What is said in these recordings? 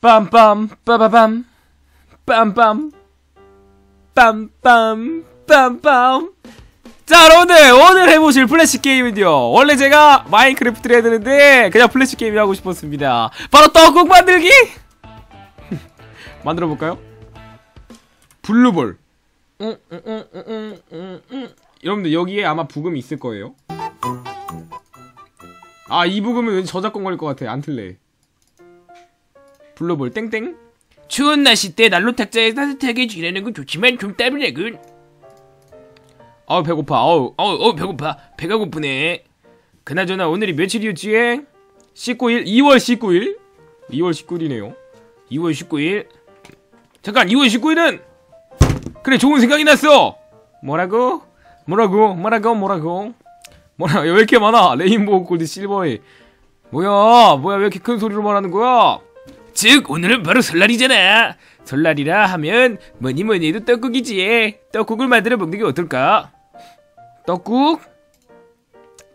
빰빰 빠바밤 빰빰. 빰빰 빰빰. 자 여러분들 오늘 해보실 플래시 게임은요. 원래 제가 마인크래프트를 해야 되는데 그냥 플래시 게임이 하고 싶었습니다. 바로 떡국 만들기? 만들어 볼까요? 블루볼. 음, 음, 음. 여러분들 여기에 아마 부금이 있을 거예요. 아이 부금은 왠지 저작권 걸릴 것 같아. 안 틀래 블루볼 땡땡 추운 날씨 때 난로 탁자에 따뜻하게 지내는 건 좋지만 좀 땀나군. 아우 배고파 아우 어우, 어우, 배고파. 배가 고프네. 그나저나 오늘이 며칠이었지? 19일 2월 19일 2월 19일이네요 2월 19일. 잠깐 2월 19일은 그래 좋은 생각이 났어 뭐라고? 뭐라고? 뭐라고? 뭐라고? 뭐라 왜 이렇게 많아 레인보우 골드 실버에 뭐야 뭐야 왜 이렇게 큰 소리로 말하는 거야 즉, 오늘은 바로 설날이잖아. 설날이라 하면 뭐니 뭐니 해도 떡국이지. 떡국을 만들어 먹는 게 어떨까? 떡국?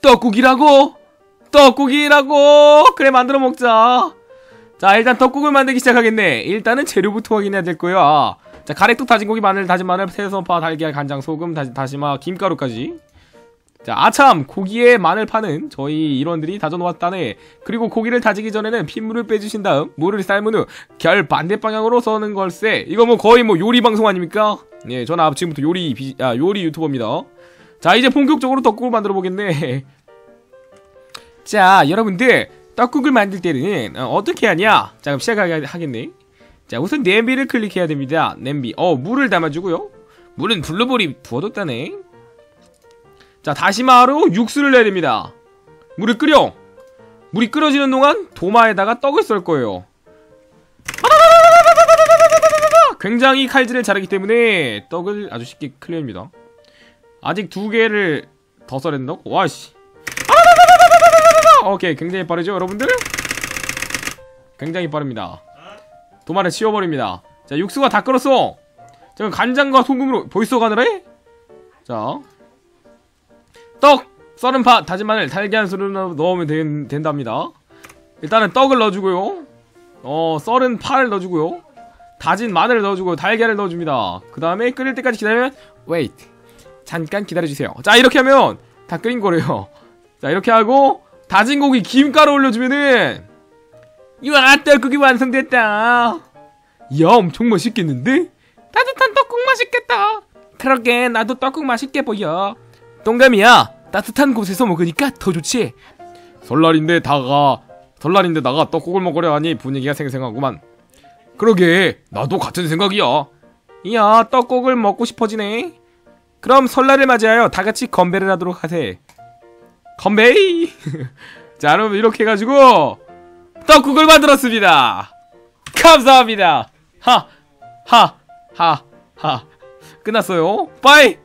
떡국이라고? 떡국이라고? 그래 만들어 먹자 자 일단 떡국을 만들기 시작하겠네 일단은 재료부터 확인해야 될 거야 자 가래떡 다진 고기 마늘 다진 마늘 새송파 달걀 간장 소금 다시, 다시마 김가루까지 자 아참 고기에 마늘 파는 저희 일원들이 다져놓았다네. 그리고 고기를 다지기 전에는 핏물을 빼주신 다음 물을 삶은 후 결 반대 방향으로 써는 걸세. 이거 뭐 거의 뭐 요리 방송 아닙니까? 예 저는 지금부터 요리 비, 아 요리 유튜버입니다. 자 이제 본격적으로 떡국을 만들어 보겠네. 자 여러분들 떡국을 만들 때는 어, 떻게 하냐? 자 그럼 시작하겠네. 자 우선 냄비를 클릭해야 됩니다. 냄비. 어 물을 담아주고요. 물은 블루볼이 부어뒀다네 자 다시마로 육수를 내야 됩니다. 물을 끓여. 물이 끓여지는 동안 도마에다가 떡을 썰 거예요. 굉장히 칼질을 잘하기 때문에 떡을 아주 쉽게 클리어입니다. 아직 두 개를 더 썰어야 된다고? 와씨. 오케이 굉장히 빠르죠 여러분들? 굉장히 빠릅니다. 도마를 치워버립니다. 자 육수가 다 끓었어. 자 간장과 소금으로 벌써 가느래? 자 떡! 썰은 파, 다진 마늘, 달걀 수를 넣으면 된, 된답니다. 일단은 떡을 넣어주고요. 어 썰은 파를 넣어주고요. 다진 마늘을 넣어주고 달걀을 넣어줍니다. 그 다음에 끓일 때까지 기다리면 wait 잠깐 기다려주세요. 자 이렇게 하면 다 끓인 거래요. 자 이렇게 하고 다진 고기 김가루 올려주면은 이와 떡국이 완성됐다. 야 엄청 맛있겠는데? 따뜻한 떡국 맛있겠다. 그러게 나도 떡국 맛있게 보여 동감이야. 따뜻한 곳에서 먹으니까 더 좋지. 설날인데 다가 설날인데 나가 떡국을 먹으려 하니 분위기가 생생하구만. 그러게 나도 같은 생각이야. 이야 떡국을 먹고 싶어지네. 그럼 설날을 맞이하여 다같이 건배를 하도록 하세. 건배이! 자 여러분 이렇게 해가지고 떡국을 만들었습니다. 감사합니다. 하 하 하 하. 끝났어요. 빠이